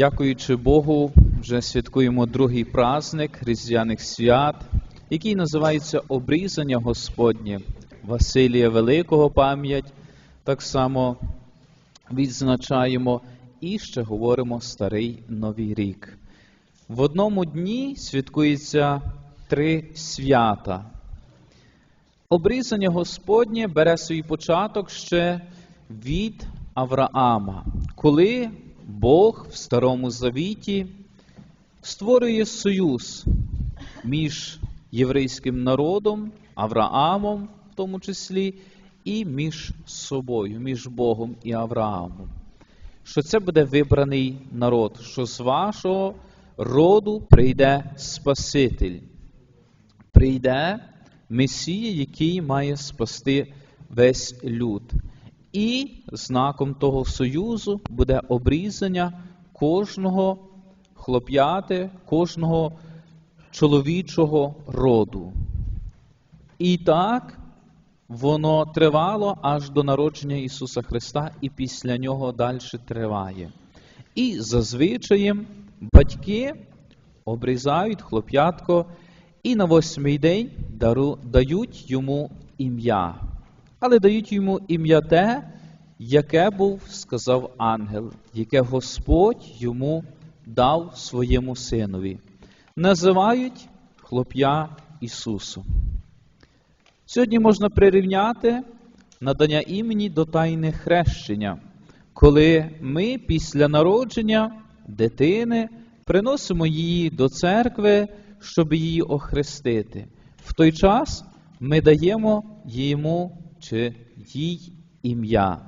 Дякуючи Богу, вже святкуємо другий праздник Різдвяних свят, який називається Обрізання Господнє, Василія Великого пам'ять. Так само відзначаємо і ще говоримо Старий Новий рік. В одному дні святкується три свята. Обрізання Господнє бере свій початок ще від Авраама, коли Бог в Старому Завіті створює союз між єврейським народом, Авраамом, в тому числі, і між собою, між Богом і Авраамом. Що це буде вибраний народ, що з вашого роду прийде Спаситель, прийде Месія, який має спасти весь люд. І знаком того союзу буде обрізання кожного хлоп'яти, кожного чоловічого роду. І так воно тривало аж до народження Ісуса Христа, і після нього далі триває. І зазвичай батьки обрізають хлоп'ятко і на восьмий день дару, дають йому ім'я. Але дають йому ім'я те, яке був, сказав ангел, яке Господь йому дав своєму синові. Називають хлоп'я Ісусом. Сьогодні можна прирівняти надання імені до тайни хрещення, коли ми після народження дитини приносимо її до церкви, щоб її охрестити. В той час ми даємо йому чи їй ім'я.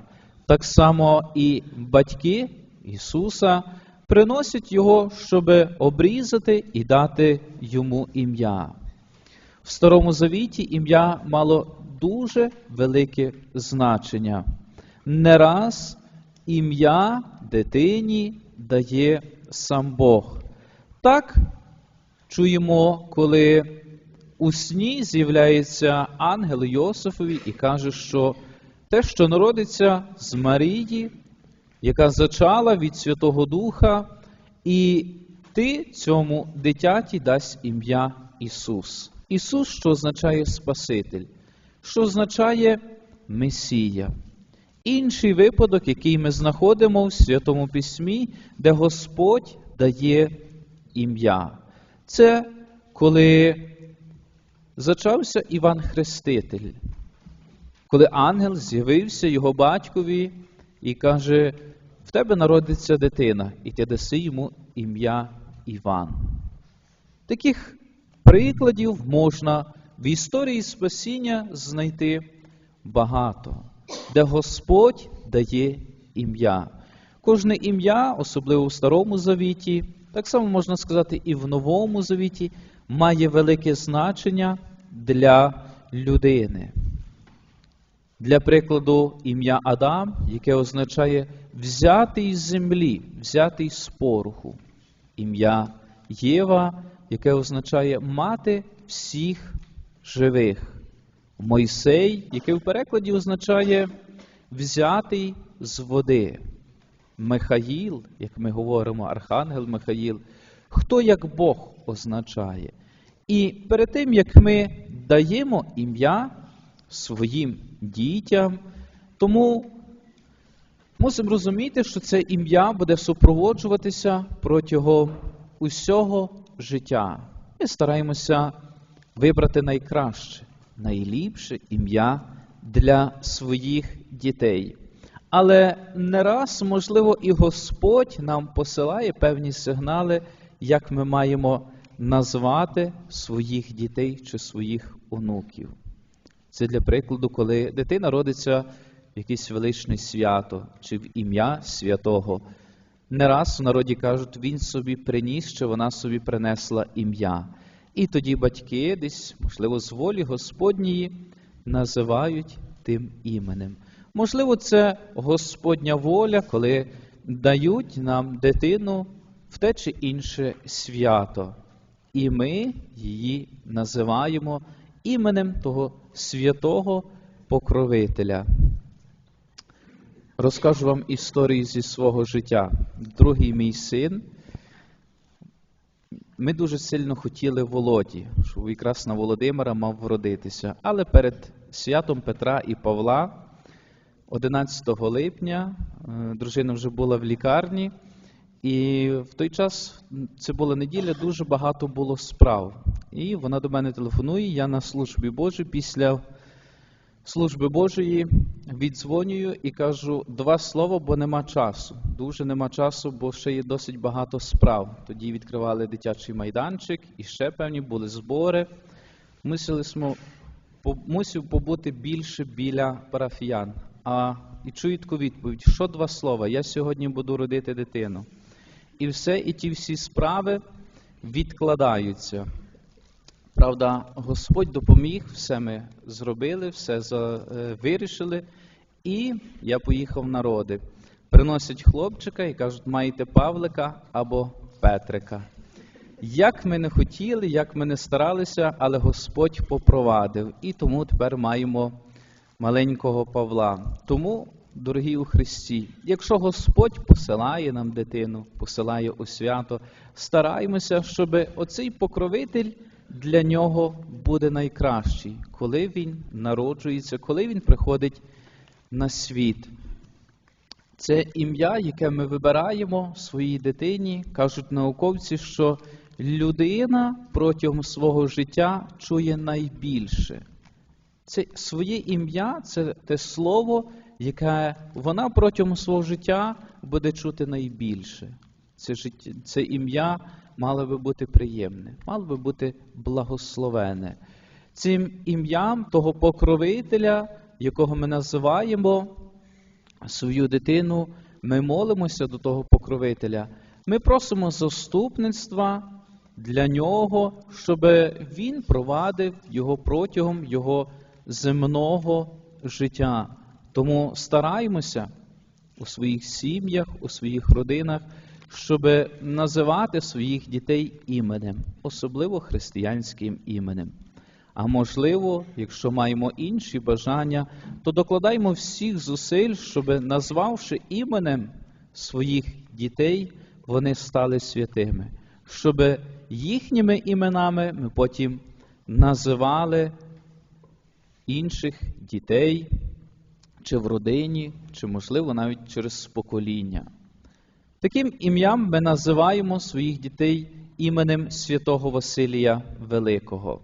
Так само і батьки Ісуса приносять Його, щоб обрізати і дати йому ім'я. В Старому Завіті ім'я мало дуже велике значення. Не раз ім'я дитині дає сам Бог. Так чуємо, коли у сні з'являється ангел Йосифові і каже, що те, що народиться з Марії, яка зачала від Святого Духа, і ти цьому дитяті дасть ім'я Ісус. Ісус, що означає Спаситель, що означає Месія. Інший випадок, який ми знаходимо в Святому Письмі, де Господь дає ім'я. Це коли зачався Іван Хреститель, коли ангел з'явився його батькові і каже: в тебе народиться дитина, і ти даси йому ім'я Іван. Таких прикладів можна в історії спасіння знайти багато, де Господь дає ім'я. Кожне ім'я, особливо в Старому Завіті, так само можна сказати, і в Новому Завіті, має велике значення для людини. Для прикладу, ім'я Адам, яке означає взятий з землі, взятий з пороху. Ім'я Єва, яке означає мати всіх живих. Мойсей, яке в перекладі означає взятий з води. Михаїл, як ми говоримо, Архангел Михаїл, хто як Бог означає. І перед тим, як ми даємо ім'я своїм дітям, тому мусимо розуміти, що це ім'я буде супроводжуватися протягом усього життя. Ми стараємося вибрати найкраще, найліпше ім'я для своїх дітей. Але не раз, можливо, і Господь нам посилає певні сигнали, як ми маємо назвати своїх дітей чи своїх онуків. Це для прикладу, коли дитина родиться в якесь величне свято чи в ім'я святого. Не раз в народі кажуть, він собі приніс, чи вона собі принесла ім'я. І тоді батьки, десь, можливо, з волі Господньої називають тим іменем. Можливо, це Господня воля, коли дають нам дитину в те чи інше свято. І ми її називаємо іменем того святого покровителя. Розкажу вам історію зі свого життя. Другий мій син. Ми дуже сильно хотіли Володі, щоб якраз на Володимира мав вродитися. Але перед святом Петра і Павла, 11 липня, е, дружина вже була в лікарні, і в той час це була неділя, дуже багато було справ. І вона до мене телефонує. Я на службі Божій після служби Божої віддзвонюю і кажу два слова, бо нема часу. Дуже нема часу, бо ще є досить багато справ. Тоді відкривали дитячий майданчик і ще певні були збори. Мусили мусив побути більше біля парафіян. А і чую таку відповідь: що два слова? Я сьогодні буду родити дитину. І все, і ті всі справи відкладаються. Правда, Господь допоміг, все ми зробили, все е, вирішили, і я поїхав на роди. Приносять хлопчика і кажуть, маєте Павлика або Петрика. Як ми не хотіли, як ми не старалися, але Господь попровадив. І тому тепер маємо маленького Павла. Тому, дорогі у Христі, якщо Господь посилає нам дитину, посилає у свято, стараємося, щоб оцей покровитель для нього буде найкращий, коли він народжується, коли він приходить на світ. Це ім'я, яке ми вибираємо своїй дитині, кажуть науковці, що людина протягом свого життя чує найбільше. Це своє ім'я це те слово, яке вона протягом свого життя буде чути найбільше. Це життя, це ім'я мало би бути приємне, мало би бути благословене. Цим ім'ям того покровителя, якого ми називаємо свою дитину, ми молимося до того покровителя. Ми просимо заступництва для нього, щоб він провадив його протягом його земного життя. Тому стараємося у своїх сім'ях, у своїх родинах, щоб називати своїх дітей іменем, особливо християнським іменем. А можливо, якщо маємо інші бажання, то докладаємо всіх зусиль, щоб, назвавши іменем своїх дітей, вони стали святими, щоб їхніми іменами ми потім називали інших дітей, чи в родині, чи, можливо, навіть через покоління. Таким ім'ям ми називаємо своїх дітей іменем святого Василія Великого,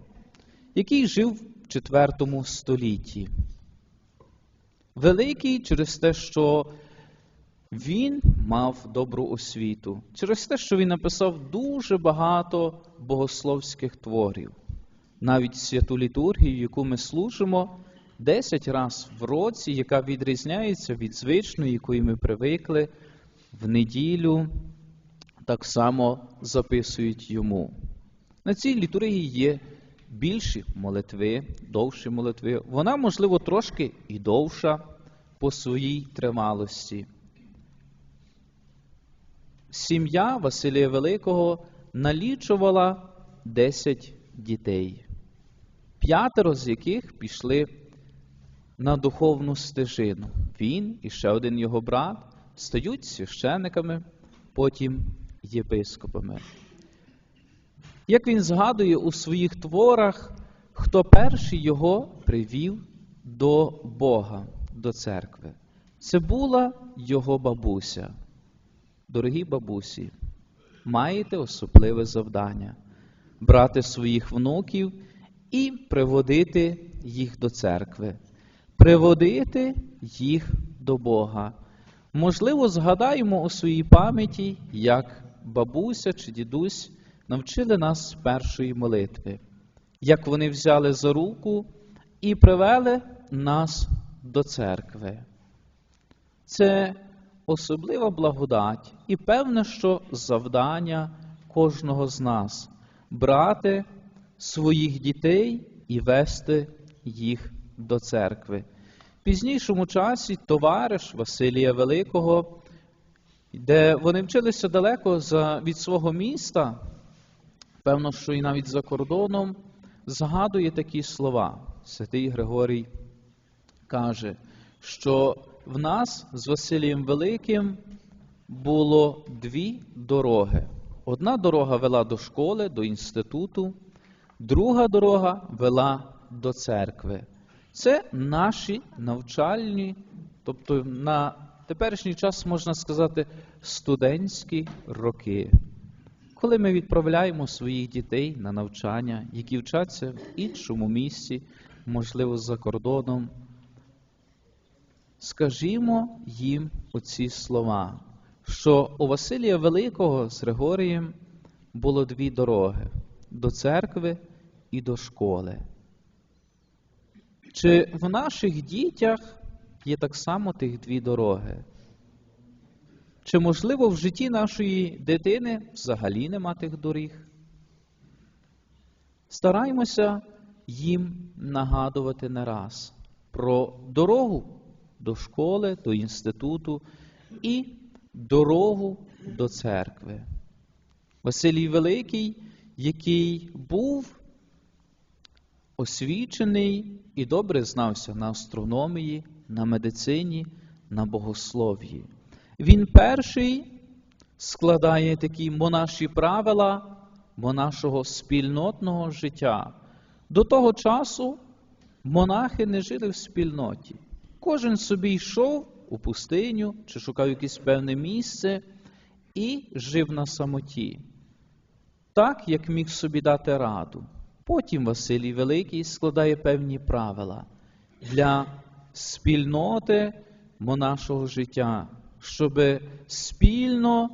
який жив в IV столітті. Великий через те, що він мав добру освіту, через те, що він написав дуже багато богословських творів, навіть святу літургію, яку ми служимо 10 разів в році, яка відрізняється від звичної, якої ми привикли в неділю, так само записують йому. На цій літургії є більші молитви, довші молитви. Вона, можливо, трошки і довша по своїй тривалості. Сім'я Василія Великого налічувала 10 дітей, п'ятеро з яких пішли на духовну стежину. Він і ще один його брат стають священниками, потім єпископами. Як він згадує у своїх творах, хто перший його привів до Бога, до церкви? Це була його бабуся. Дорогі бабусі, маєте особливе завдання брати своїх внуків і приводити їх до церкви, приводити їх до Бога. Можливо, згадаємо у своїй пам'яті, як бабуся чи дідусь навчили нас першої молитви, як вони взяли за руку і привели нас до церкви. Це особлива благодать і певне, що завдання кожного з нас брати своїх дітей і вести їх до церкви. В пізнішому часі товариш Василія Великого, де вони вчилися далеко від свого міста, певно, що і навіть за кордоном, згадує такі слова. Святий Григорій каже, що в нас з Василієм Великим було дві дороги. Одна дорога вела до школи, до інституту, друга дорога вела до церкви. Це наші навчальні, тобто на теперішній час можна сказати студентські роки. Коли ми відправляємо своїх дітей на навчання, які вчаться в іншому місці, можливо, за кордоном, скажімо їм оці слова, що у Василія Великого з Григорієм було дві дороги до церкви і до школи. Чи в наших дітях є так само тих дві дороги? Чи можливо в житті нашої дитини взагалі нема тих доріг? Стараємося їм нагадувати не раз про дорогу до школи, до інституту і дорогу до церкви. Василій Великий, який був освічений і добре знався на астрономії, на медицині, на богослов'ї. Він перший складає такі монаші правила монашого спільнотного життя. До того часу монахи не жили в спільноті. Кожен собі йшов у пустиню чи шукав якесь певне місце і жив на самоті, так як міг собі дати раду. Потім Василій Великий складає певні правила для спільноти монашого життя, щоб спільно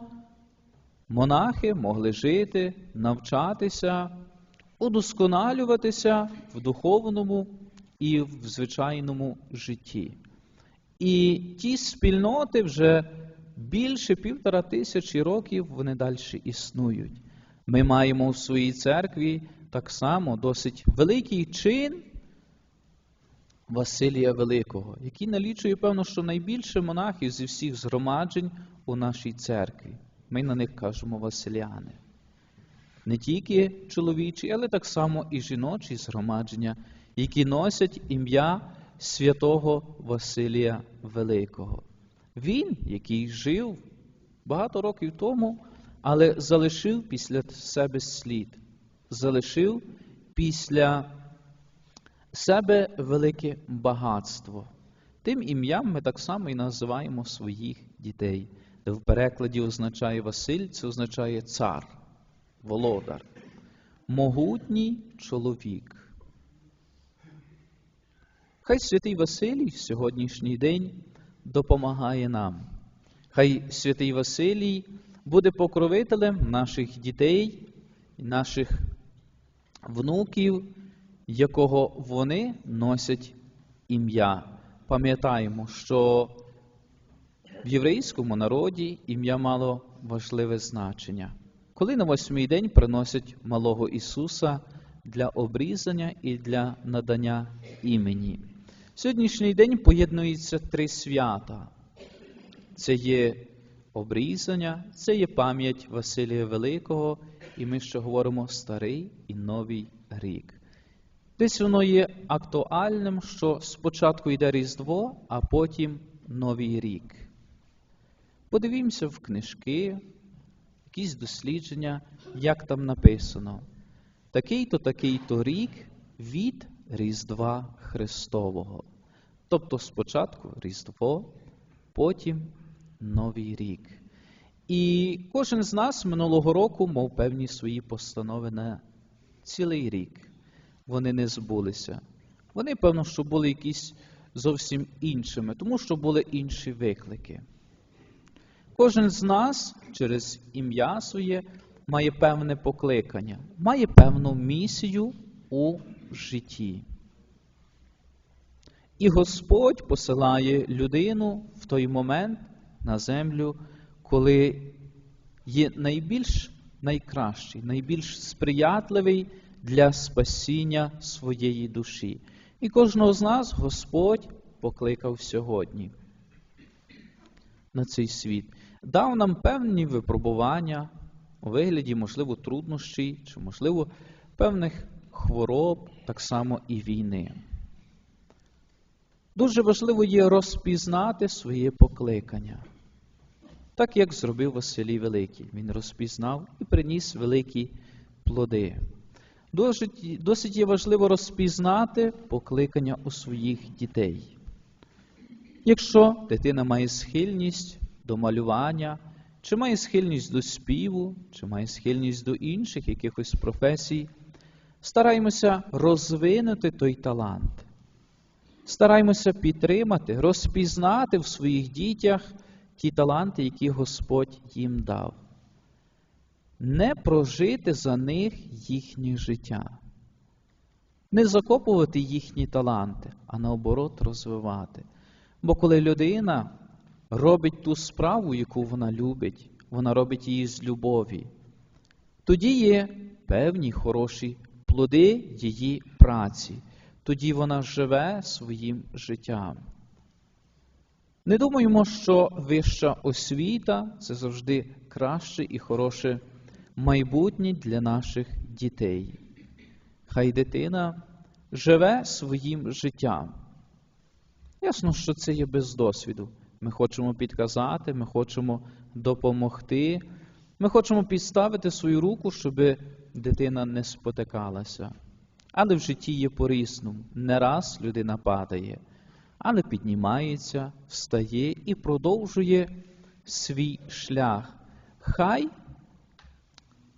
монахи могли жити, навчатися, удосконалюватися в духовному і в звичайному житті. І ті спільноти вже більше півтора тисячі років вони далі існують. Ми маємо в своїй церкві так само досить великий чин Василія Великого, який налічує, певно, що найбільше монахів зі всіх згромаджень у нашій церкві. Ми на них кажемо Василяни. Не тільки чоловічі, але так само і жіночі згромадження, які носять ім'я святого Василія Великого. Він, який жив багато років тому, але залишив після себе слід, залишив після себе велике багатство. Тим ім'ям ми так само і називаємо своїх дітей. В перекладі означає Василь, це означає цар, володар, могутній чоловік. Хай святий Василій в сьогоднішній день допомагає нам. Хай святий Василій буде покровителем наших дітей, наших внуків, якого вони носять ім'я. Пам'ятаємо, що в єврейському народі ім'я мало важливе значення. Коли на восьмий день приносять малого Ісуса для обрізання і для надання імені. Сьогоднішній день поєднуються три свята. Це є обрізання, це є пам'ять Василія Великого, і ми ще говоримо Старий і Новий рік. Десь воно є актуальним, що спочатку йде Різдво, а потім Новий рік. Подивімося в книжки, якісь дослідження, як там написано. Такий-то, такий-то рік від Різдва Христового. Тобто спочатку Різдво, потім Новий рік. І кожен з нас минулого року мав певні свої постанови на цілий рік. Вони не збулися. Вони, певно, що були якісь зовсім іншими, тому що були інші виклики. Кожен з нас через ім'я своє має певне покликання, має певну місію у житті. І Господь посилає людину в той момент на землю, коли є найбільш найкращий, найбільш сприятливий для спасіння своєї душі. І кожного з нас Господь покликав сьогодні на цей світ. Дав нам певні випробування у вигляді, можливо, труднощів, чи, можливо, певних хвороб, так само і війни. Дуже важливо є розпізнати своє покликання. Так як зробив Василій Великий. Він розпізнав і приніс великі плоди. Досить, є важливо розпізнати покликання у своїх дітей. Якщо дитина має схильність до малювання, чи має схильність до співу, чи має схильність до інших якихось професій, стараємося розвинути той талант. Стараємося підтримати, розпізнати в своїх дітях ті таланти, які Господь їм дав. Не прожити за них їхнє життя, не закопувати їхні таланти, а наоборот розвивати. Бо коли людина робить ту справу, яку вона любить, вона робить її з любові, тоді є певні хороші плоди її праці, тоді вона живе своїм життям. Не думаємо, що вища освіта це завжди краще і хороше майбутнє для наших дітей. Хай дитина живе своїм життям. Ясно, що це є без досвіду. Ми хочемо підказати, ми хочемо допомогти, ми хочемо підставити свою руку, щоб дитина не спотикалася. Але в житті є по-різному. Не раз людина падає, але піднімається, встає і продовжує свій шлях. Хай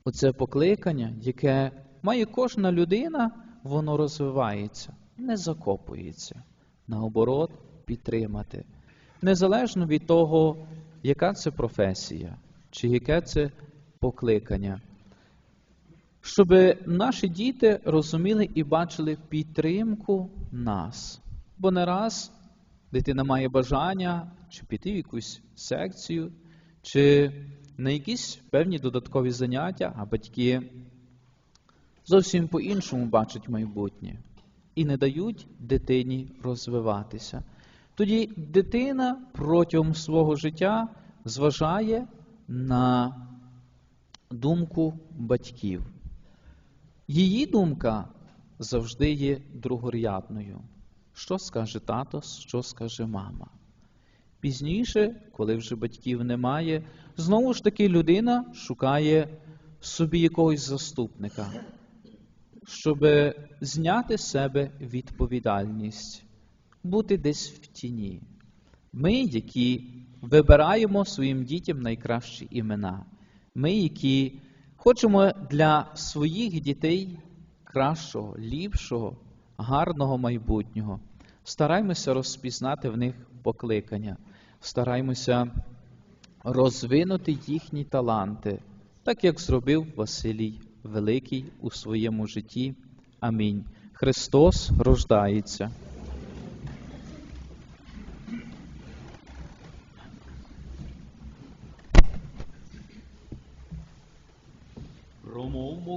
оце покликання, яке має кожна людина, воно розвивається, не закопується. Наоборот, підтримати. Незалежно від того, яка це професія, чи яке це покликання. Щоб наші діти розуміли і бачили підтримку нас. Бо не раз дитина має бажання чи піти в якусь секцію, чи на якісь певні додаткові заняття, а батьки зовсім по-іншому бачать майбутнє і не дають дитині розвиватися. Тоді дитина протягом свого життя зважає на думку батьків. Її думка завжди є другорядною. Що скаже тато, що скаже мама? Пізніше, коли вже батьків немає, знову ж таки людина шукає собі якогось заступника, щоб зняти з себе відповідальність, бути десь в тіні. Ми, які вибираємо своїм дітям найкращі імена, ми, які хочемо для своїх дітей кращого, ліпшого, гарного майбутнього, Стараймося розпізнати в них покликання, стараймося розвинути їхні таланти, так як зробив Василій Великий у своєму житті. Амінь. Христос рождається. Промовмо